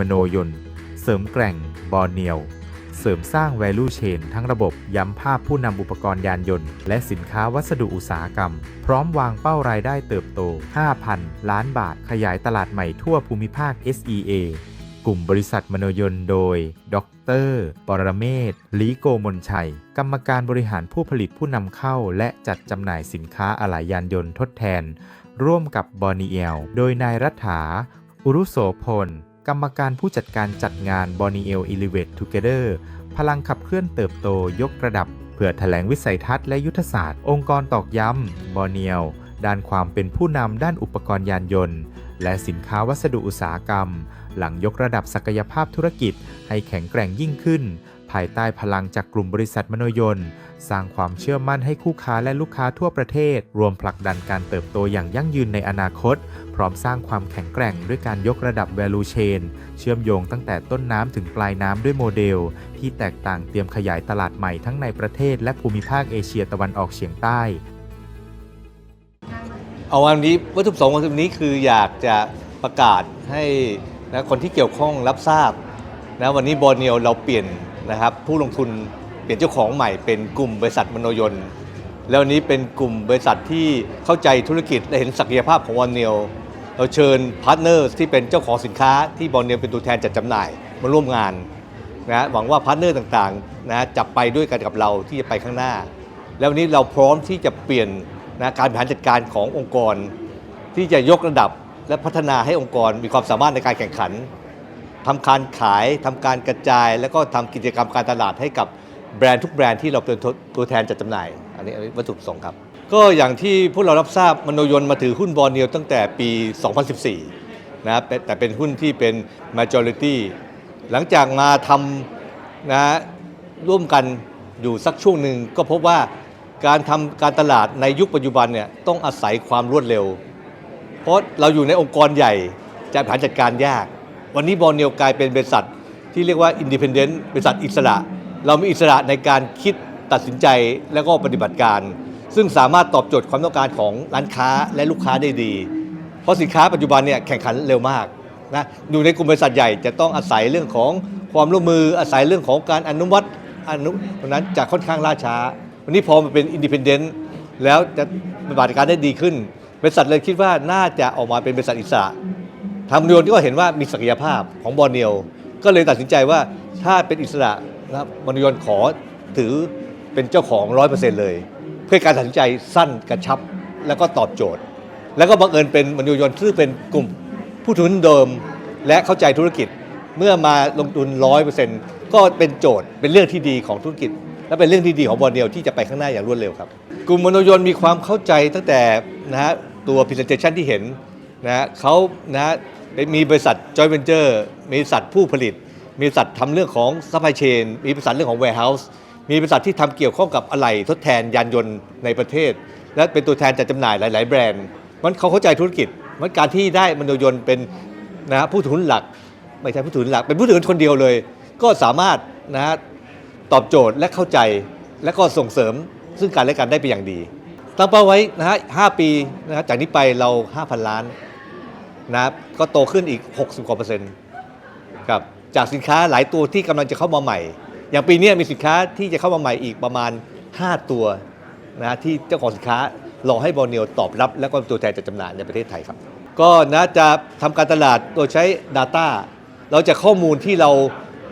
มโนยนเสริมแกร่ง บอเนียว เสริมสร้าง value chain ทั้งระบบย้ำภาพผู้นำอุปกรณ์ยานยนต์ และสินค้าวัสดุอุตสาหกรรม พร้อมวางเป้ารายได้เติบโต 5,000 ล้านบาทขยายตลาดใหม่ทั่วภูมิภาค SEA กลุ่มบริษัทมโนยนโดย ดร ปรเมศลีโกมลชัย กรรมการบริหารผู้ผลิตผู้นำเข้า และจัดจำหน่ายสินค้าอะไหล่ยานยนต์ทดแทน ร่วมกับบอนีเอล โดยนายรัฐา อุรุโสพล กรรมการผู้จัดการจัดงาน b o n i e l Elevate Together พลังขับเคลื่อนเติบโตยกระดับ เพื่อแถลงวิสัยทัศน์และยุทธศาสตร์ องค์กรตอกย้ำบอนีเอลด้านความเป็นผู้นำด้านอุปกรณ์ยานยนต์ และสินค้าวัสดุอุตสาหกรรม หลังยกระดับศักยภาพธุรกิจให้แข็งแกร่งยิ่งขึ้น ภายใต้พลังจากกลุ่มบริษัทมโนยนต์ สร้างความเชื่อมั่นให้คู่ค้าและลูกค้าทั่วประเทศ รวมผลักดันการเติบโตอย่างยั่งยืนในอนาคต พร้อมสร้างความแข็งแกร่งด้วยการยกระดับ value chain เชื่อมโยงตั้งแต่ต้นน้ำถึงปลายน้ำด้วยโมเดล ที่แตกต่างเตรียมขยายตลาดใหม่ทั้งในประเทศและภูมิภาคเอเชียตะวันออกเฉียงใต้ เอาวันนี้วัตถุประสงค์ของวันนี้คืออยากจะประกาศให้นะคนที่เกี่ยวข้องรับทราบ นะวันนี้บอเนียวเราเปลี่ยนนะครับผู้ลงทุนเปลี่ยนเจ้าของใหม่เป็นกลุ่มบริษัทมโนยนต์ แล้ววันนี้เป็นกลุ่มบริษัทที่เข้าใจธุรกิจและเห็นศักยภาพของบอเนียวเราเชิญพาร์ทเนอร์ที่เป็นเจ้าของสินค้าที่บอเนียวเป็นตัวแทนจัดจำหน่ายมาร่วมงานนะหวังว่าพาร์ทเนอร์ต่างๆนะจะไปด้วยกันกับเราที่จะไปข้างหน้า แล้ววันนี้เราพร้อมที่จะเปลี่ยนนะการบริหารจัดการขององค์กร ที่จะยกระดับและพัฒนาให้องค์กรมีความสามารถในการแข่งขัน ทำการขายทำการกระจาย แล้วก็ทำกิจกรรมการตลาดให้กับแบรนด์ทุกแบรนด์ที่เราเป็นตัวแทนจัดจำหน่าย อันนี้วัตถุประสงค์ครับ ก็อย่างที่พวกเรารับทราบมโนยนมาถือหุ้นบอลเนียวตั้งแต่ปี 2014 นะครับแต่เป็นหุ้นที่เป็น majority หลังจากมาทำนะร่วมกันอยู่สักช่วงหนึ่งก็พบว่าการทำการตลาดในยุคปัจจุบันเนี่ยต้องอาศัยความรวดเร็ว เพราะเราอยู่ในองค์กรใหญ่จะบริหารจัดการยาก วันนี้บอลเนียวกลายเป็นบริษัทที่เรียกว่าอินดิเพนเดนต์บริษัทอิสระ เรามีอิสระในการคิดตัดสินใจและก็ปฏิบัติการ ซึ่งสามารถตอบโจทย์ความต้องการของร้านค้าและลูกค้าได้ดี เพราะสินค้าปัจจุบันเนี่ยแข่งขันเร็วมากนะอยู่ในกลุ่มบริษัทใหญ่จะต้องอาศัยเรื่องของความร่วมมืออาศัยเรื่องของการอนุมัติอนุเพราะนั้นจะค่อนข้างล่าช้า วันนี้พอมันเป็นอินดิเพนเดนต์แล้วจะปฏิบัติการได้ดีขึ้น บริษัทเลยคิดว่าน่าจะออกมาเป็นบริษัทอิสระ ทางมโนยนก็เห็นว่ามีศักยภาพของบอลเนียว ก็เลยตัดสินใจว่าถ้าเป็นอิสระนะครับมโนยนขอถือเป็นเจ้าของ100%เปอร์เซ็นต์เลย เพื่อการตัดสินใจสั้นกระชับแล้วก็ตอบโจทย์ แล้วก็บังเอิญเป็นมโนยนซึ่งเป็นกลุ่มผู้ถือหุ้นเดิม และเข้าใจธุรกิจเมื่อมาลงทุน100%ก็เป็นโจทย์เป็นเรื่องที่ดีของธุรกิจ และเป็นเรื่องที่ดีของบอลเนียวที่จะไปข้างหน้าอย่างรวดเร็วครับ กลุ่มมโนยนมีความเข้าใจตั้งแต่นะฮะตัว presentation ที่เห็นนะฮะเขานะฮะ มีบริษัท joint venture มีบริษัทผู้ผลิต มีบริษัททำเรื่องของ supply chain มีบริษัทเรื่องของ warehouse มีบริษัทที่ทำเกี่ยวข้องกับอะไหล่ทดแทนยานยนต์ในประเทศ และเป็นตัวแทนจัดจำหน่ายหลาย ๆ แบรนด์มันเขาเข้าใจธุรกิจมันการที่ได้มโนยนต์เป็นนะฮะผู้ถือหุ้นหลัก ไม่ใช่ผู้ถือหุ้นหลัก เป็นผู้ถือหุ้นคนเดียวเลย ก็สามารถนะฮะตอบโจทย์และเข้าใจและก็ส่งเสริมซึ่งกันและกันได้เป็นอย่างดี ตั้งเป้าไว้นะฮะ5ปีนะฮะจากนี้ไปเรา 5,000 ล้าน นะครับก็โตขึ้นอีก 60กว่าเปอร์เซ็นต์ครับจากสินค้าหลายตัวที่กำลังจะเข้ามาใหม่ อย่างปีนี้มีสินค้าที่จะเข้ามาใหม่อีกประมาณ 5 ตัวนะที่เจ้าของสินค้ารอให้บอลเนียวตอบรับ แล้วก็ตัวแทนจัดจำหน่ายในประเทศไทยครับ ก็นะจะทำการตลาดโดยใช้ Data เราจะข้อมูลที่เรา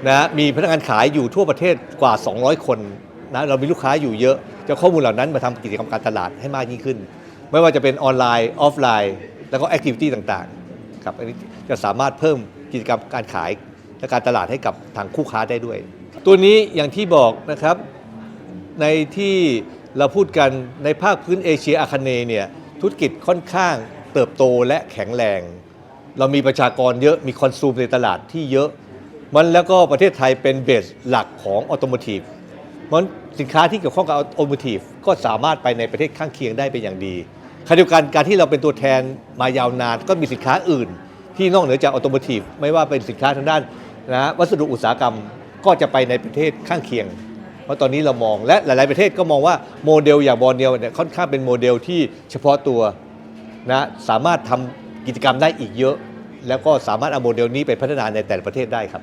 นะมีพนักงานขายอยู่ทั่วประเทศกว่า 200 คนนะเรามีลูกค้าอยู่เยอะ จะข้อมูลเหล่านั้นมาทำกิจกรรมการตลาดให้มากยิ่งขึ้น ไม่ว่าจะเป็นออนไลน์ออฟไลน์ แล้วก็แอคทิวิตี้ต่างๆ ครับอันนี้จะสามารถเพิ่มกิจกรรมการขายและการตลาดให้กับทางคู่ค้าได้ด้วย ตัวนี้อย่างที่บอกนะครับในที่เราพูดกันในภาคพื้นเอเชียอาคเนย์เนี่ยธุรกิจค่อนข้างเติบโตและแข็งแรง เรามีประชากรเยอะมีคอนซูมในตลาดที่เยอะ มันแล้วก็ประเทศไทยเป็นเบสหลักของออโตโมทีฟมันสินค้าที่เกี่ยวข้องกับออโตโมทีฟก็สามารถไปในประเทศข้างเคียงได้เป็นอย่างดี ขณะเดียวกันการที่เราเป็นตัวแทนมายาวนานก็มีสินค้าอื่น ที่นอกเหนือจากออโตโมทีฟไม่ว่าเป็นสินค้าทางด้านนะวัสดุอุตสาหกรรมก็จะไปในประเทศข้างเคียง เพราะตอนนี้เรามองและหลาย ๆ ประเทศก็มองว่าโมเดลอย่างบอลเนียวเนี่ยค่อนข้างเป็นโมเดลที่เฉพาะตัวนะสามารถทำกิจกรรมได้อีกเยอะ แล้วก็สามารถเอาโมเดลนี้ไปพัฒนาในแต่ละประเทศได้ครับ